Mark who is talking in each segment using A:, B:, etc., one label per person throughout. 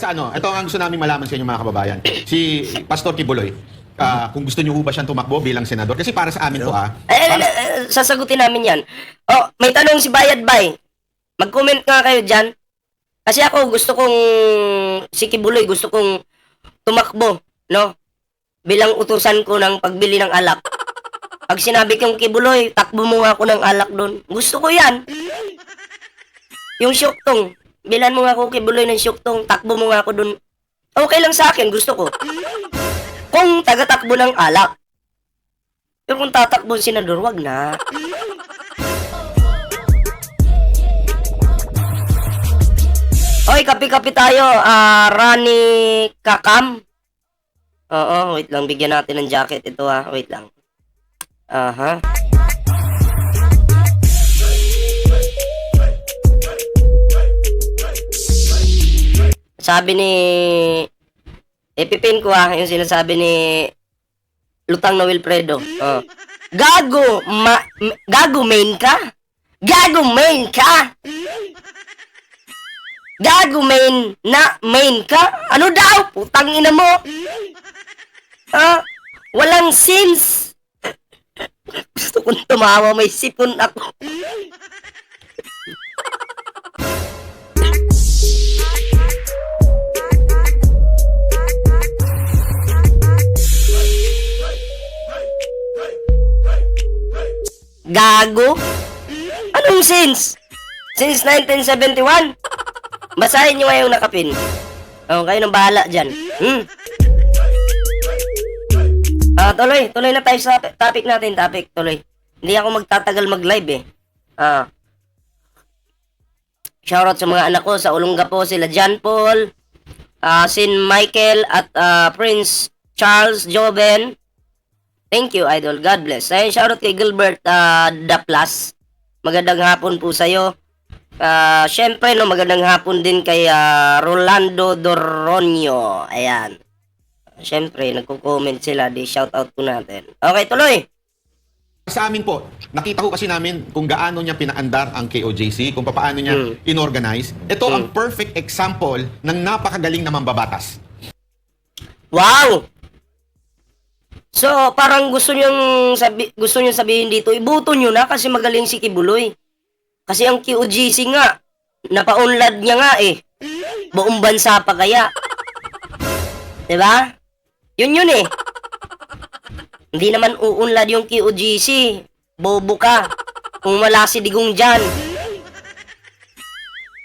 A: Sa ano, ito ang gusto namin malaman sa inyo mga kababayan. Si Pastor Kibuloy, ah, kung gusto niyo ho ba siyang tumakbo bilang senador? Kasi para sa amin po ah,
B: Eh, eh,
A: para-
B: eh, sasagutin namin yan. Oh, may tanong si Bayad Bay. Mag-comment nga kayo dyan. Kasi ako gusto kong, si Kibuloy, gusto kong tumakbo, no? Bilang utusan ko ng pagbili ng alak. Pag sinabi kong Kibuloy, takbo mo nga ako ng alak doon. Gusto ko yan. Yung syuktong. Bilan mo nga ako Kibuloy ng syuktong. Takbo mo nga ako doon. Okay lang sa akin, gusto ko. Kung taga-takbo ng alak. Pero kung tatakbo ang senador, wag na. Oy, kapi-kapi tayo. Ah, Rani Kakam. Oo, wait lang. Bigyan natin ng jacket ito ha. Wait lang. Aha. Sabi ni... Ipipin ko ha, yung sinasabi ni Lutang na Wilfredo. Oh. Gago, ma, gago main ka? Gago main ka? Gago main na main ka? Ano daw? Putang ina mo. Ha? Walang sense. Gusto kong tumawa, may sipon ako. Gago? Anong since? Since 1971? Basahin nyo nga yung nakapin. Oh, kayo nang bahala dyan. Hmm. Ah, tuloy. Tuloy na tayo sa topic natin. Topic, tuloy. Hindi ako magtatagal mag-live eh. Ah. Shoutout sa mga anak ko sa Olongapo, sila John Paul, ah, Sin Michael, at ah, Prince Charles Joven. Thank you, Idol. God bless. Ayun, shoutout kay Gilbert uh, Daplas. Magandang hapon po sa'yo. Uh, Siyempre, no, magandang hapon din kay ah, Rolando Doronio. Ayan. Siyempre, nagko-comment sila. Di shoutout po natin. Okay, tuloy.
A: sa amin po, nakita ko kasi namin kung gaano niya pinaandar ang KOJC, kung paano niya
B: Mm.
A: inorganize. Ito ang
B: Mm.
A: perfect example ng napakagaling na mambabatas.
B: Wow! So, parang gusto niyong sabi, gusto niyong sabihin dito, ibuto niyo na kasi magaling si Kibuloy. Kasi ang QGC nga, napaunlad niya nga eh. Buong bansa pa kaya. 'Di ba? Yun yun eh. Hindi naman uunlad yung QGC. Bobo ka. Kung wala si Digong dyan.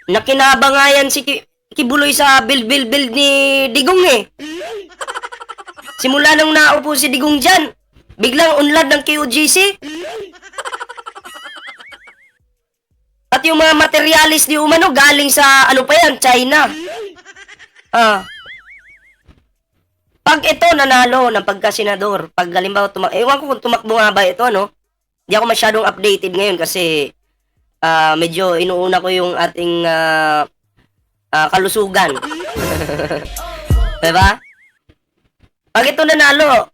B: Nakinabang nga yan si Ki- Kibuloy sa build build build ni Digong eh. Simula nung naupo si Digong dyan, biglang unlad ng QGC. At yung mga materialis di umano galing sa ano pa yan, China. Ah. Pag ito nanalo ng pagkasenador, pag halimbawa tumak ewan ko kung tumakbo nga ba ito, no? Hindi ako masyadong updated ngayon kasi ah, medyo inuuna ko yung ating ah, ah, kalusugan. diba? Pag ito nanalo,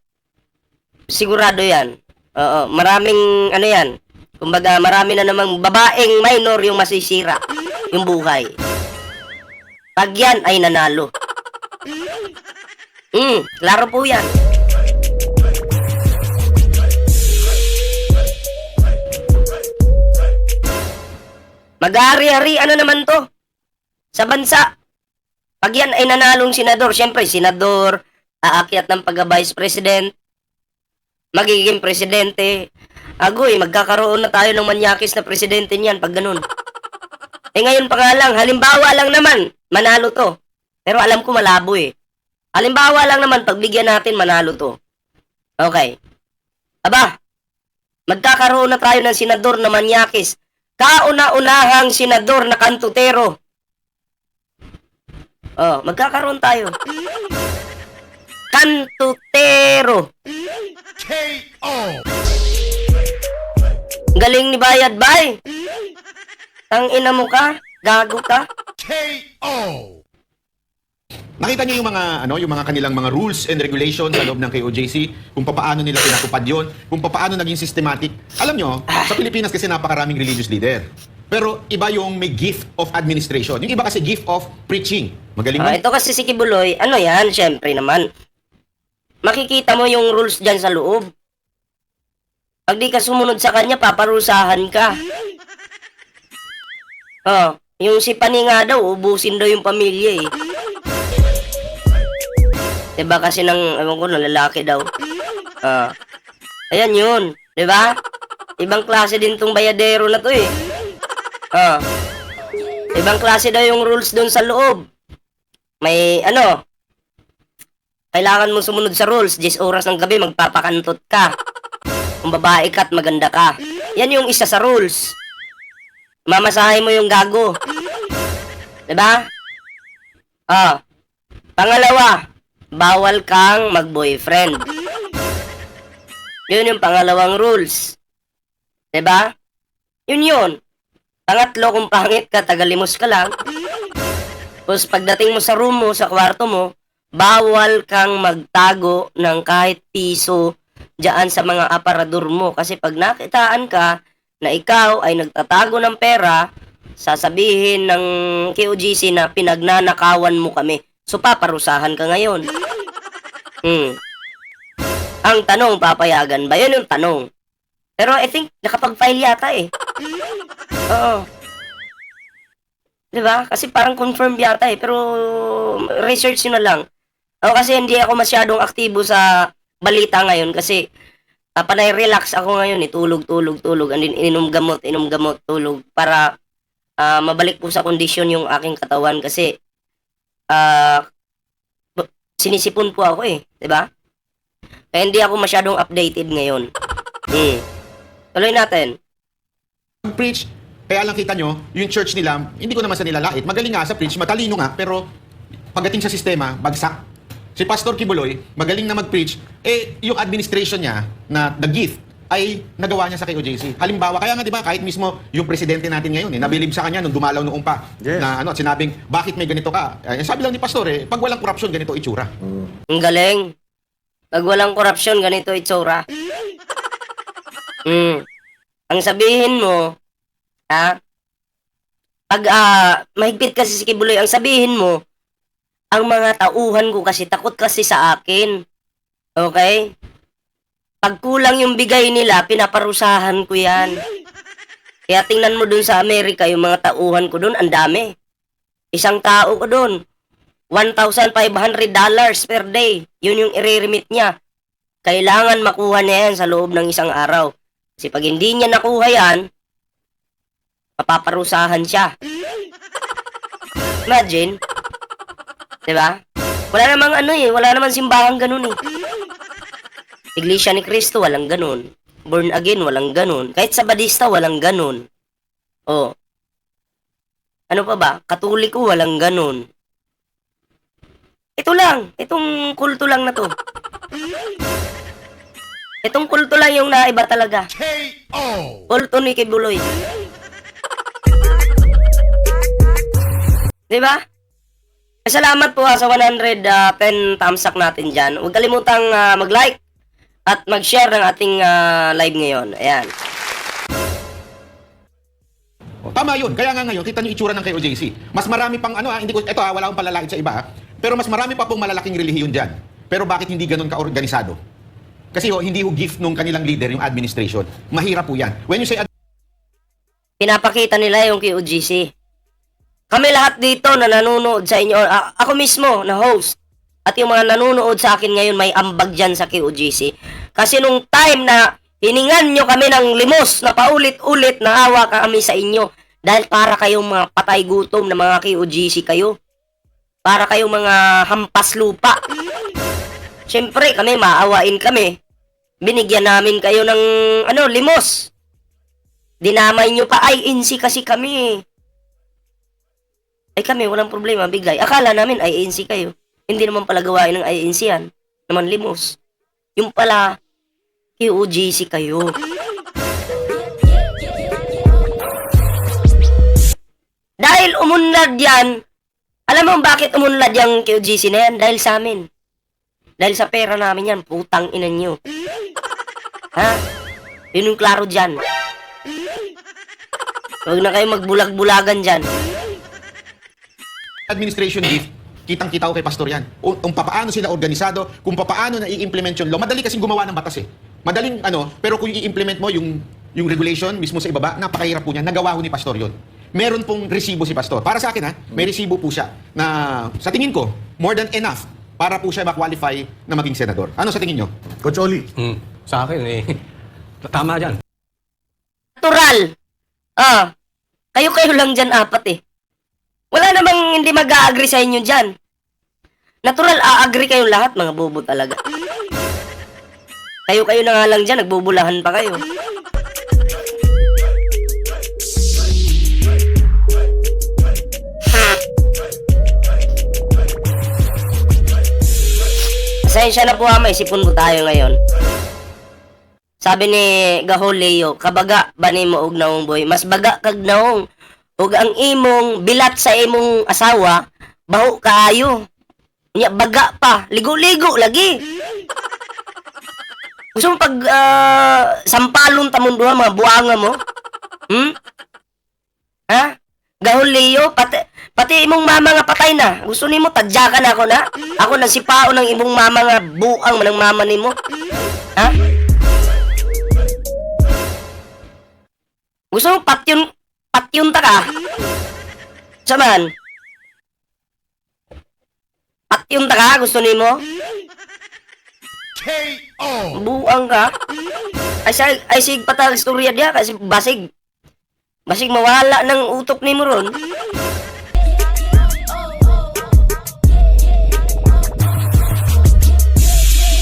B: sigurado yan. Oo, maraming ano yan. Kumbaga, marami na namang babaeng minor yung masisira yung buhay. Pag yan ay nanalo. Hmm, klaro po yan. Mag-ari-ari, ano naman to? Sa bansa. Pag yan ay nanalong senador, syempre, senador, aakyat ng pagka-vice president, magiging presidente. Agoy, magkakaroon na tayo ng manyakis na presidente niyan pag ganun. Eh ngayon pa nga lang, halimbawa lang naman, manalo to. Pero alam ko malabo eh. Halimbawa lang naman, pagbigyan natin, manalo to. Okay. Aba, magkakaroon na tayo ng senador na manyakis. Kauna-unahang senador na kantutero. Oh, magkakaroon tayo. Kantutero. Galing ni Bayad Bay. Ang ina mo ka, gago ka.
A: Nakita niyo yung mga ano, yung mga kanilang mga rules and regulations sa loob ng KOJC, kung paano nila pinatupad 'yon, kung paano naging systematic. Alam nyo, sa Pilipinas kasi napakaraming religious leader. Pero iba yung may gift of administration. Yung iba kasi gift of preaching. Magaling
B: Ah,
A: mo.
B: ito kasi si Kibuloy, ano yan, syempre naman. Makikita mo yung rules dyan sa loob. Pag di ka sumunod sa kanya, paparusahan ka. Oh, yung si Pani nga daw, ubusin daw yung pamilya eh. Diba kasi ng, ewan ko, lalaki daw. Ah. Ayan yun, di ba? Ibang klase din tong bayadero na to eh. Ah. Ibang klase daw yung rules doon sa loob may ano, kailangan mo sumunod sa rules. 10 oras ng gabi, magpapakantot ka. Kung babae ka at maganda ka. Yan yung isa sa rules. Mamasahe mo yung gago. 'Di ba? Ah. Pangalawa, bawal kang mag-boyfriend. Yun yung pangalawang rules. 'Di ba? Yun yun. Pangatlo, kung pangit ka, tagalimos ka lang. Tapos pagdating mo sa room mo, sa kwarto mo, bawal kang magtago ng kahit piso diyan sa mga aparador mo. Kasi pag nakitaan ka na ikaw ay nagtatago ng pera, sasabihin ng KOGC na pinagnanakawan mo kami. So paparusahan ka ngayon. Hmm. Ang tanong, papayagan ba? Yun yung tanong. Pero I think nakapag-file yata eh. Oo. 'Di ba? Kasi parang confirm yata eh, pero research nyo na lang. Ako kasi hindi ako masyadong aktibo sa balita ngayon kasi uh, panay relax ako ngayon eh, tulog, tulog, and then inom gamot, inom gamot, tulog para ah, mabalik po sa kondisyon yung aking katawan kasi b- sinisipon po ako eh, 'di ba? Kaya hindi ako masyadong updated ngayon. Hmm. Tuloy natin.
A: preach, kaya lang kita nyo, yung church nila, hindi ko naman sa nilalait. Magaling nga sa preach, matalino nga, pero pagdating sa sistema, bagsak. Si Pastor Kibuloy, magaling na mag-preach, eh, yung administration niya, na the gift, ay nagawa niya sa KOJC. Halimbawa, kaya nga 'di ba, kahit mismo yung presidente natin ngayon, eh, nabilib sa kanya nung dumalaw noong pa
C: Yes.
A: na ano, at sinabing, bakit may ganito ka? Eh, sabi lang ni Pastor, eh, pag walang corruption, ganito itsura.
B: Ang galing. Pag walang korupsyon, ganito itsura. Mm. Ang sabihin mo, ha? Pag ah, mahigpit kasi si Kibuloy, ang sabihin mo, ang mga tauhan ko kasi takot kasi sa akin. Okay? Pag kulang yung bigay nila, pinaparusahan ko yan. Kaya tingnan mo dun sa Amerika, yung mga tauhan ko dun, ang dami. Isang tao ko dun, $1,500 per day. Yun yung i-remit niya. Kailangan makuha niya yan sa loob ng isang araw. Kasi pag hindi niya nakuha yan, mapaparusahan siya. Imagine. Diba? Wala namang ano eh, wala namang simbahan ganun eh. Iglesia ni Cristo, walang ganun. Born again, walang ganun. Kahit sa Badista, walang ganun. Oh. Ano pa ba? Katoliko, walang ganun. Ito lang. Itong kulto lang na to. Itong kulto lang yung naiba talaga.
A: K.O.
B: Kulto ni Kibuloy. Diba? Salamat po ah, sa 110 thumbs up natin dyan. Huwag kalimutang ah, mag-like at mag-share ng ating ah, live ngayon. Ayan.
A: O, Tama yun. Kaya nga ngayon, kita niyo itsura ng KOJC. Mas marami pang ano, ah, hindi ko, eto ah, wala akong palalait sa iba, ah. pero mas marami pa pong malalaking relihiyon dyan. Pero bakit hindi ganun ka-organisado? Kasi ho, hindi ho gift nung kanilang leader, yung administration. Mahirap po yan. When you say
B: pinapakita nila yung QGC. Kami lahat dito na nanonood sa inyo, a- ako mismo na host, at yung mga nanonood sa akin ngayon may ambag dyan sa QGC. Kasi nung time na hiningan nyo kami ng limos na paulit-ulit na awa kami sa inyo dahil para kayong mga patay gutom na mga QGC kayo. Para kayong mga hampas lupa. Siyempre, kami maawain kami. Binigyan namin kayo ng ano, limos. Dinamay nyo pa, ay, INC kasi kami. Ay kami, walang problema, bigay. Akala namin INC kayo. Hindi naman pala gawain ng INC yan. Naman limos. Yung pala, QGC kayo. Dahil umunlad yan, alam mo bakit umunlad yung QGC na yan? Dahil sa amin. Dahil sa pera namin yan, putang ina nyo. Ha? Yun yung klaro dyan. Huwag na kayo magbulag-bulagan dyan.
A: Administration gift, kitang-kita ko kay Pastor yan. O, kung paano sila organisado, kung paano na i-implement yung law. Madali kasing gumawa ng batas eh. Madaling ano, pero kung i-implement mo yung yung regulation mismo sa ibaba, napakahirap po niya. Nagawa ko ni Pastor yon. Meron pong resibo si Pastor. Para sa akin ha, may resibo po siya na sa tingin ko, more than enough para po siya ma-qualify na maging senador. Ano sa tingin nyo?
C: Coach Oli.
D: Mm, sa akin eh, tama dyan.
B: Natural. Ah, kayo-kayo lang dyan apat eh. Wala namang hindi mag-a-agree sa inyo dyan. Natural, a-agree kayong lahat, mga bobo talaga. Kayo-kayo na nga lang dyan, nagbubulahan pa kayo. Pasensya na po ha, may sipon po tayo ngayon. Sabi ni Gahol Leo, kabaga ba ni mo og naong boy? Mas baga kag naong. Ug ang imong bilat sa imong asawa, baho kaayo. Nya baga pa, ligo-ligo lagi. Gusto mo pag ah, sampalon tamon duha mga buanga mo? Hmm? Ha? Gahol Leo, pati, pati imong mama nga patay na. Gusto nimo tadyakan ako na? Ako nang sipao ng imong mama nga buang manang mama nimo. Ha? Gusto mo patyon, patyon ta ka? Saman? Patyon ta ka? Gusto ni mo? Buang ka? Ay, say, ay sig patag istorya diya kasi basig. Basig mawala ng utok ni mo ron.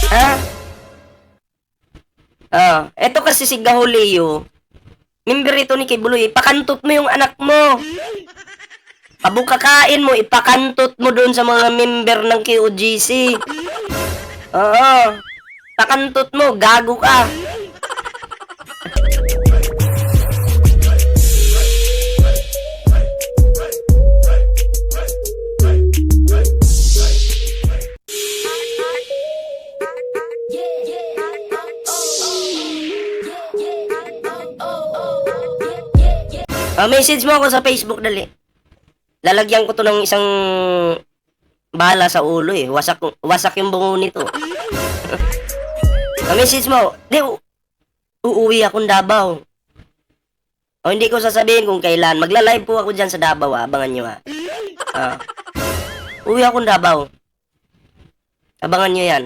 B: Ha? Ah, eto kasi si Gahuleo. Member ito ni Kibuloy, ipakantot mo yung anak mo. Pabukakain mo, ipakantot mo doon sa mga member ng QGC. Oo. Pakantot mo, gago ka. Ah, message mo ako sa Facebook dali. Lalagyan ko to ng isang bala sa ulo eh. Wasak, wasak yung bungo nito. ah, message mo. Di, uuwi akong Davao. O hindi ko sasabihin kung kailan. Magla-live po ako dyan sa Davao. ah. Abangan nyo ha. Ah. Uwi akong Davao. Abangan nyo yan.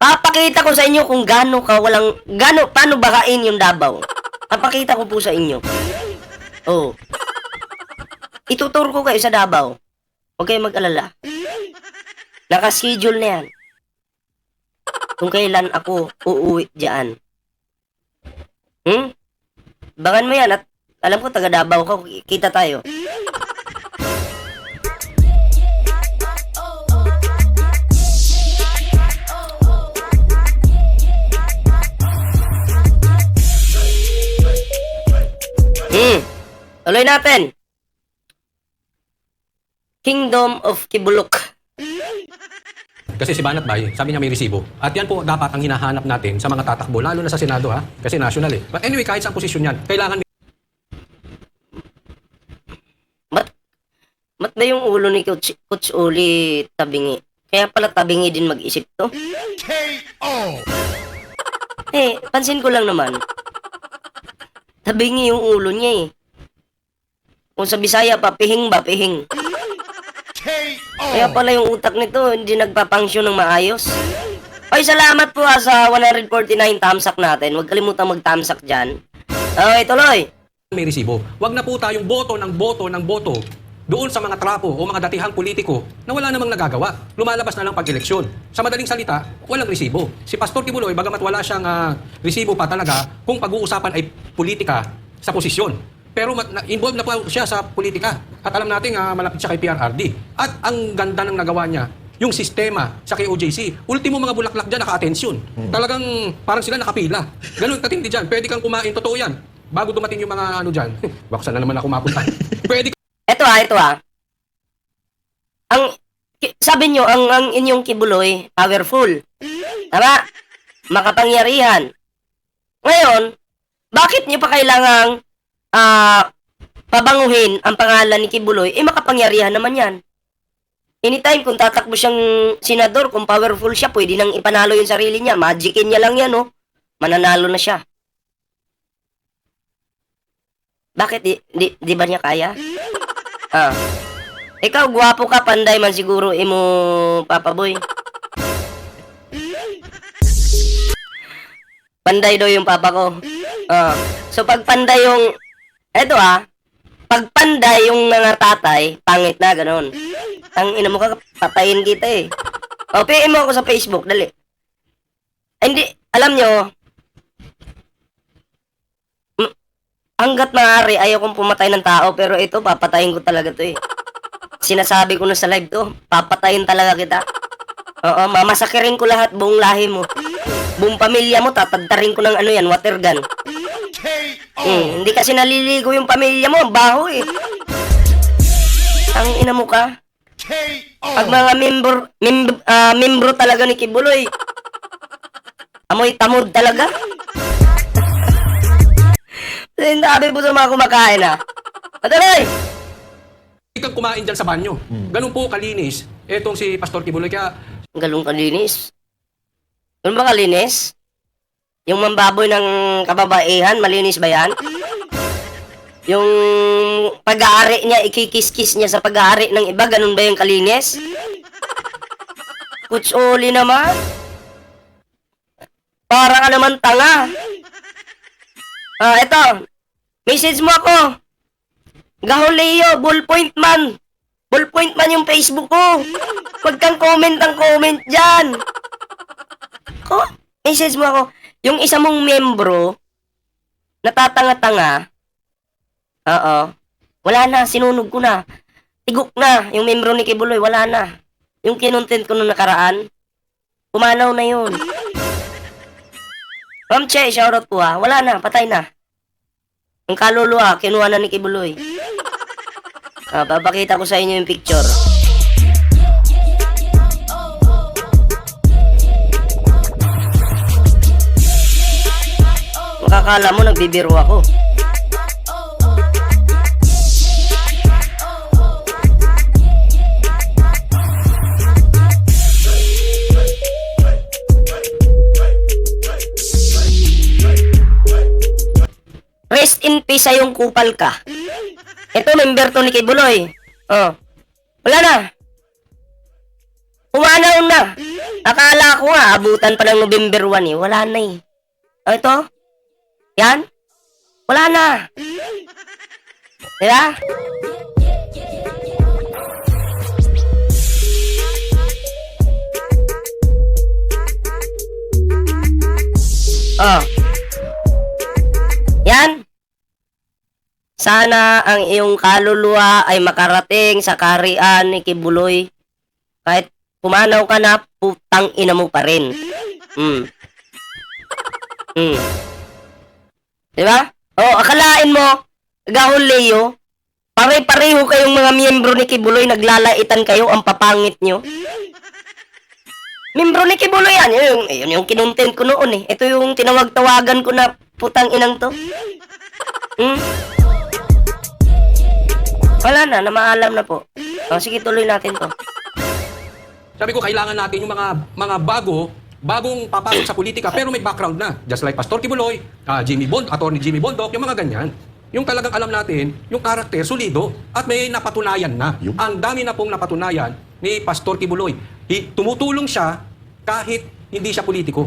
B: Papakita ko sa inyo kung gaano ka walang, gaano, paano bakain yung Davao. Papakita ko po sa inyo. Oh. Ituturo ko kayo sa Davao. Huwag kayong mag-alala. Nakaschedule na yan. Kung kailan ako uuwi diyan. Hmm? Bangan mo yan at alam ko taga Davao ka, kita tayo. Tuloy natin. Kingdom of Kibulok.
D: Kasi si Banat Bay, sabi niya may resibo. At yan po dapat ang hinahanap natin sa mga tatakbo, lalo na sa Senado ha, kasi national eh. But anyway, kahit sa posisyon yan, kailangan
B: Mat, mat ba yung ulo ni Coach, Coach Uli tabingi? Kaya pala tabingi din mag-isip to? Eh, pansin ko lang naman. Tabingi yung ulo niya eh. Kung sa Bisaya pa, pihing ba, pihing. Kaya pala yung utak nito, hindi nagpapangsyon ng maayos. Ay, salamat po ah, sa 149 tamsak natin. Huwag kalimutan mag-tamsak dyan. Okay, tuloy.
D: may resibo. Huwag na po tayong boto ng boto ng boto doon sa mga trapo o mga datihang politiko na wala namang nagagawa. Lumalabas na lang pag-eleksyon. Sa madaling salita, walang resibo. Si Pastor Kibuloy, bagamat wala siyang ah, resibo pa talaga, kung pag-uusapan ay politika sa posisyon. Pero mat- na- involved na po siya sa politika. At alam natin, ah, malapit siya kay PRRD. At ang ganda ng nagawa niya, yung sistema sa KOJC. Ultimo mga bulaklak dyan, naka-atensyon. Talagang parang sila nakapila. Ganun, katindi dyan. Pwede kang kumain, totoo yan. Bago dumating yung mga ano dyan. Saan na naman ako mapunta. Pwede
B: Ito ah, ito ah. Ang sabi nyo, ang, ang inyong kibuloy, powerful. Tama? Makapangyarihan. Ngayon, bakit nyo pa kailangang ah pabanguhin ang pangalan ni Kibuloy? Eh, makapangyarihan naman yan. Anytime kung tatakbo siyang senador, kung powerful siya, pwede nang ipanalo yung sarili niya. Magicin niya lang yan, no? Mananalo na siya. Bakit? Di, di, di ba niya kaya? Ah. Ikaw, gwapo ka, panday man siguro, imo, Papa Boy. Panday daw yung papa ko. Ah. So, pag panday yung, eto ah, pag panday yung mga tatay, pangit na, ganun. Ang ina mo ka, patayin kita eh. O, PM mo ako sa Facebook, dali. Hindi, alam nyo, hanggat maaari, ayaw kong pumatay ng tao, pero ito, papatayin ko talaga to eh. Sinasabi ko na sa live to, papatayin talaga kita. Oo, mamasakirin ko lahat, buong lahi mo. Buong pamilya mo, tatadtarin ko ng ano yan, water gun. Hmm, hindi kasi naliligo yung pamilya mo, ang baho eh. Ang ina mo ka. Pag mga member, mem, ah, membro talaga ni Kibuloy, amoy tamod talaga. Sinabi po sa mga kumakain ah. Patuloy!
D: Hindi kang kumain dyan sa banyo. Ganun po kalinis. Etong si Pastor Kibuloy. Kaya
B: Ang galong kalinis. Ganun ba kalinis? Yung mambaboy ng kababaihan, malinis ba yan? Yung pag-aari niya, ikikis-kis niya sa pag-aari ng iba, ganun ba yung kalinis? Kutsuli naman. Para ka naman tanga. Ah, eto. Message mo ako. Gahuleo, ballpoint man. Ballpoint man yung Facebook ko. Huwag kang comment ang comment dyan. Ko, message mo ako. Yung isa mong membro, natatanga-tanga, oo, wala na, sinunog ko na. Tigok na, yung membro ni Kibuloy, wala na. Yung kinontent ko nung nakaraan, pumanaw na yun. Ma'am Che, shoutout po ha. Wala na, patay na. Ang kaluluwa, kinuha na ni Kibuloy. Ah, papakita ko sa inyo yung picture. Makakala mo nagbibiro ako. Rest in peace sa yung kupal ka. Ito, member to ni Kibuloy. Oh. Wala na. Umanaw na. Akala ko nga, abutan pa ng November 1 eh. Wala na eh. Oh, ito. Yan. Wala na. Diba? Oh. Yan. Sana ang iyong kaluluwa ay makarating sa karian ni Kibuloy. Kahit pumanaw ka na, putang ina mo pa rin. Mm. Mm. Di ba? Oh, akalain mo, gahol Leo, pare-pareho kayong mga miyembro ni Kibuloy, naglalaitan kayo, ang papangit nyo. Miyembro ni Kibuloy yan, yun, yun yung kinontent ko noon eh. Ito yung tinawag-tawagan ko na putang inang to. Hmm? Wala na, namaalam na po. Oh, sige, tuloy natin to.
D: sabi ko, kailangan natin yung mga mga bago, bagong papasok sa politika pero may background na. Just like Pastor Kibuloy, uh, Jimmy Bond, attorney Jimmy Bondoc, yung mga ganyan. Yung talagang alam natin, yung karakter, solido, at may napatunayan na.
A: Yung?
D: Ang dami na pong napatunayan ni Pastor Kibuloy. Hi, tumutulong siya kahit hindi siya politiko.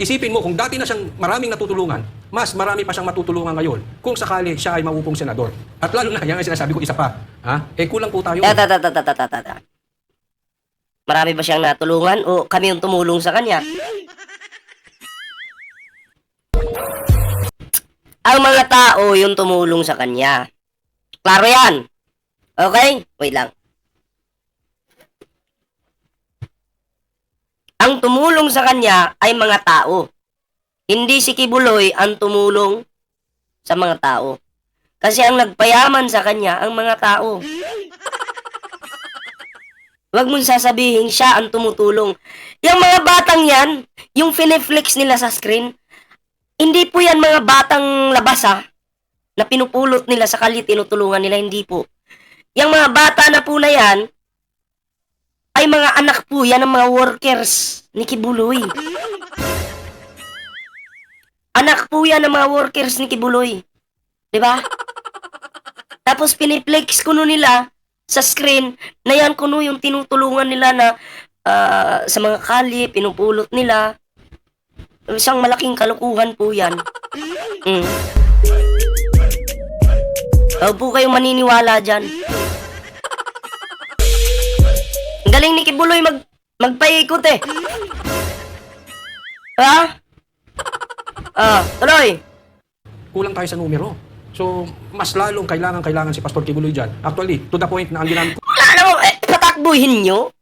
D: Isipin mo, kung dati na siyang maraming natutulungan, mas marami pa siyang matutulungan ngayon kung sakali siya ay maupong senador. At lalo na, yan ang sinasabi ko isa pa. Ha? Eh, kulang po tayo.
B: Tata, tata, tata, tata, tata. Marami ba siyang natulungan o kami yung tumulong sa kanya? Ang mga tao yung tumulong sa kanya. Klaro yan. Okay? Wait lang. Ang tumulong sa kanya ay mga tao. Hindi si Kibuloy ang tumulong sa mga tao. Kasi ang nagpayaman sa kanya ang mga tao. Huwag mong sasabihin siya ang tumutulong. Yung mga batang yan, yung fineflex nila sa screen, hindi po yan mga batang labas ha, na pinupulot nila sa kali tinutulungan nila, hindi po. Yung mga bata na po na yan, mga anak po yan ng mga workers ni Kibuloy. Anak po yan ng mga workers ni Kibuloy. Ba? Tapos piniplex kuno nila sa screen na yan kuno yung tinutulungan nila na ah, sa mga kali, pinupulot nila. Isang malaking kalukuhan po yan. Mm. Huwag po kayong maniniwala dyan. Galing ni Kibuloy mag magpaikot eh. Ha? Ah, tuloy.
D: Kulang tayo sa numero. So, mas lalong kailangan kailangan si Pastor Kibuloy dyan. Actually, to the point na ang ginamit ko
B: Wala naman, eh, patakbuhin nyo.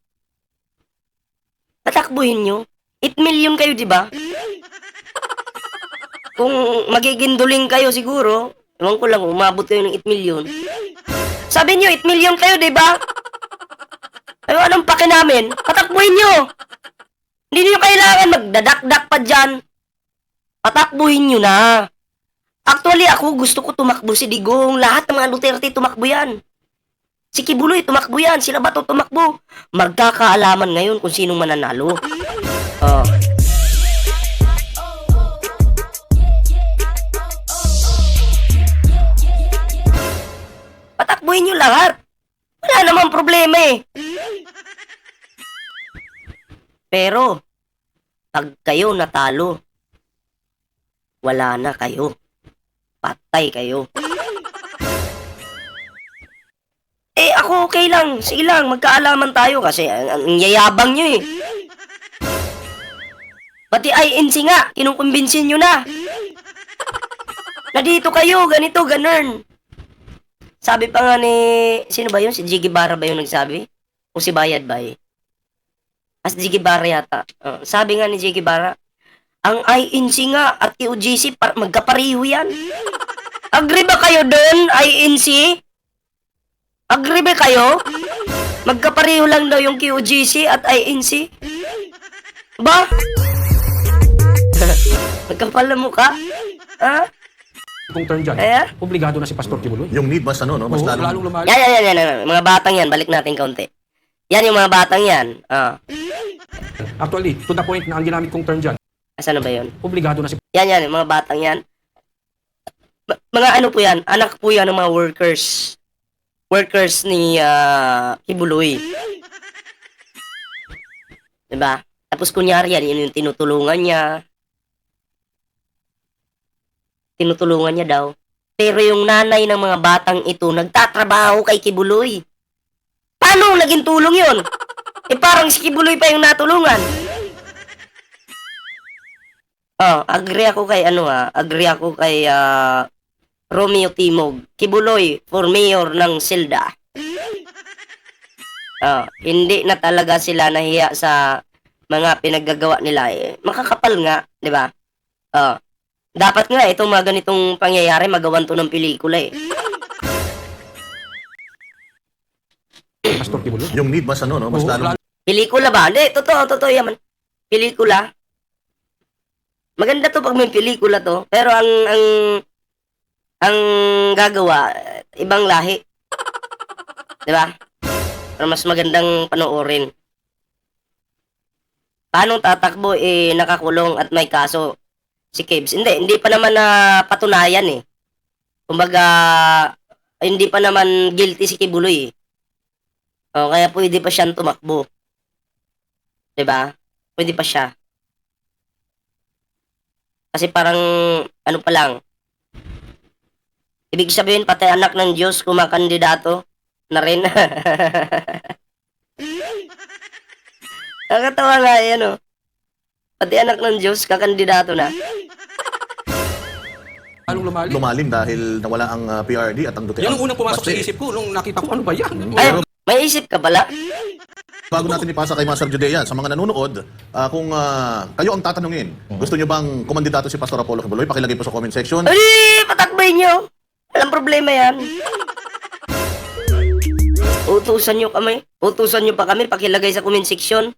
B: Patakbuhin nyo. 8 million kayo, di ba? Kung magiging duling kayo siguro, ewan ko lang, umabot kayo ng 8 million. Sabi nyo, 8 million kayo, di ba? Ay, anong pake namin? Patakbuhin nyo. Hindi nyo kailangan magdadakdak pa dyan. Patakbuhin nyo na. Actually, ako gusto ko tumakbo si Digong. Lahat ng mga Duterte tumakbo yan. Si Kibuloy, tumakbo yan. Sila ba to tumakbo? Magkakaalaman ngayon kung sinong mananalo. Oh. Patakbuhin nyo lahat. Wala namang problema eh. Pero, pag kayo natalo, wala na kayo. Patay kayo. Eh, ako okay lang. Sige lang, magkaalaman tayo kasi ang, ang yayabang nyo eh. Pati INC nga, kinukumbinsin nyo na. Na dito kayo, ganito, ganun. Sabi pa nga ni, sino ba yun? Si Jiggy Barra ba yung nagsabi? O si Bayad ba eh? As Jiggy Barra yata. Uh, sabi nga ni Jiggy Barra, ang INC nga at QGC par- magkapariho yan. Agree ba kayo doon, INC? Agree ba kayo? Magkapareho lang daw yung QGC at INC? Ba? Magkapal na mukha? Ha?
D: kung turn dyan.
B: Kaya?
D: Obligado na si Pastor Kibuloy.
C: Yung need mas ano, no? Mas
D: Oo,
C: lalong,
D: lalong lumalim.
B: Yan, yan, yan, yan, yan. Mga batang yan, balik natin kaunti. Yan yung mga batang yan. Ah.
D: Actually, to the point na ang ginamit kong term dyan,
B: Asan na ba yun?
D: obligado na si
B: Yan, yan, mga batang yan. Ma- mga ano po yan, anak po yan ng mga workers. Workers ni ah, Kibuloy. Diba? Tapos kunyari yan, yun yung tinutulungan niya. Tinutulungan niya daw. Pero yung nanay ng mga batang ito, nagtatrabaho kay Kibuloy. Paano naging tulong yun? Eh parang si Kibuloy pa yung natulungan. Oh, agree ako kay ano ah, agree ako kay ah, Romeo Timog. Kibuloy for mayor ng Silda. Oh, hindi na talaga sila nahiya sa mga pinaggagawa nila eh. Makakapal nga, 'di ba? Oh. Dapat nga itong mga ganitong pangyayari magawan to ng pelikula eh.
D: Pastor Kibuloy.
C: yung need mas ano, no? Mas
D: Oo,
C: lalong,
B: Pelikula ba? Hindi, totoo, totoo yaman. Pelikula. Maganda to pag may pelikula to. Pero ang, ang, ang gagawa, ibang lahi. Di ba? Pero mas magandang panoorin. Paano tatakbo eh nakakulong at may kaso si Kebs? Hindi, hindi pa naman na patunayan eh. Kumbaga, hindi pa naman guilty si Kibuloy eh. O, kaya pwede pa siyang tumakbo. 'Di ba? Pwede pa siya. Kasi parang ano pa lang. Ibig sabihin pati anak ng Diyos kumakandidato na rin. Nakakatawa nga eh, ano. Pati anak ng Diyos kakandidato na.
D: Lalong lumalim.
C: lumalim dahil nawala ang ah, PRD at ang Duterte.
D: Yan ang unang pumasok sa
C: Basta,
D: isip ko nung nakita ko ano ba yan.
B: Ay, may isip ka pala.
C: Bago natin ipasa kay Master Judea, sa mga nanonood, ah, kung ah, kayo ang tatanungin, gusto nyo bang kumandidato si Pastor Apollo Kibuloy? Pakilagay po sa comment section.
B: Ay, patakbay nyo. Walang problema yan. Utusan nyo kami. Utusan nyo pa kami. Pakilagay sa comment section.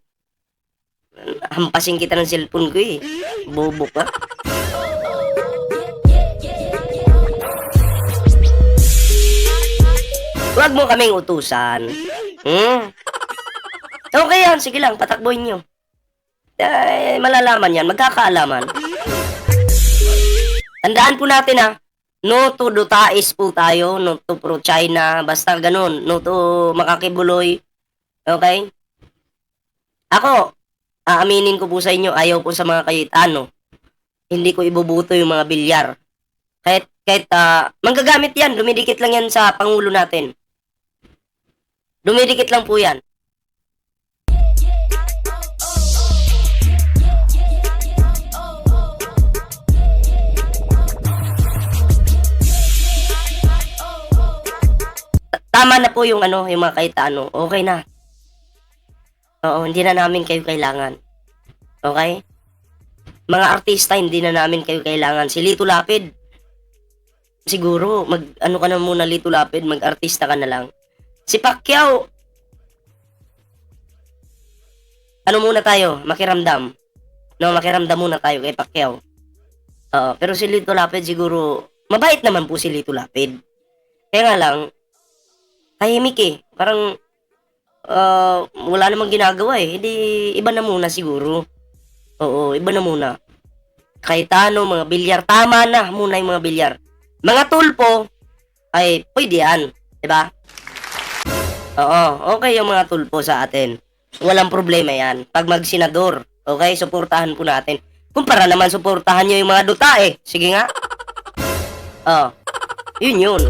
B: Hampasin kita ng cellphone ko eh. Bobo ka. Huwag mo kaming utusan. Hmm? Okay yan, sige lang, patakboy nyo. Eh, malalaman yan, magkakaalaman. Tandaan po natin ha, no to Dutais po tayo, no to pro China, basta ganun, no to makakibuloy. Okay? Ako, aaminin ko po sa inyo, ayaw po sa mga Cayetano. Hindi ko ibubuto yung mga bilyar. Kahit, kahit, ah, manggagamit yan, dumidikit lang yan sa Pangulo natin. Dumidikit lang po yan. Tama na po yung ano, yung mga kaitano. Okay na. Oo, hindi na namin kayo kailangan. Okay? Mga artista, hindi na namin kayo kailangan. Si Lito Lapid, siguro, mag, ano ka na muna Lito Lapid, mag-artista ka na lang. Si Pacquiao, ano muna tayo, makiramdam. No, makiramdam muna tayo kay Pacquiao. Oo, pero si Lito Lapid siguro, mabait naman po si Lito Lapid. Kaya nga lang, tahimik eh. Parang ah, wala namang ginagawa eh. Hindi, iba na muna siguro. Oo, iba na muna. Kaitano, mga bilyar, tama na muna yung mga bilyar. Mga tulpo, ay pwede yan. Diba? Oo, okay yung mga tulpo sa atin. Walang problema yan. Pag magsenador, okay, suportahan po natin. Kumpara naman, suportahan nyo yung mga duta eh. Sige nga. Oh, yun yun.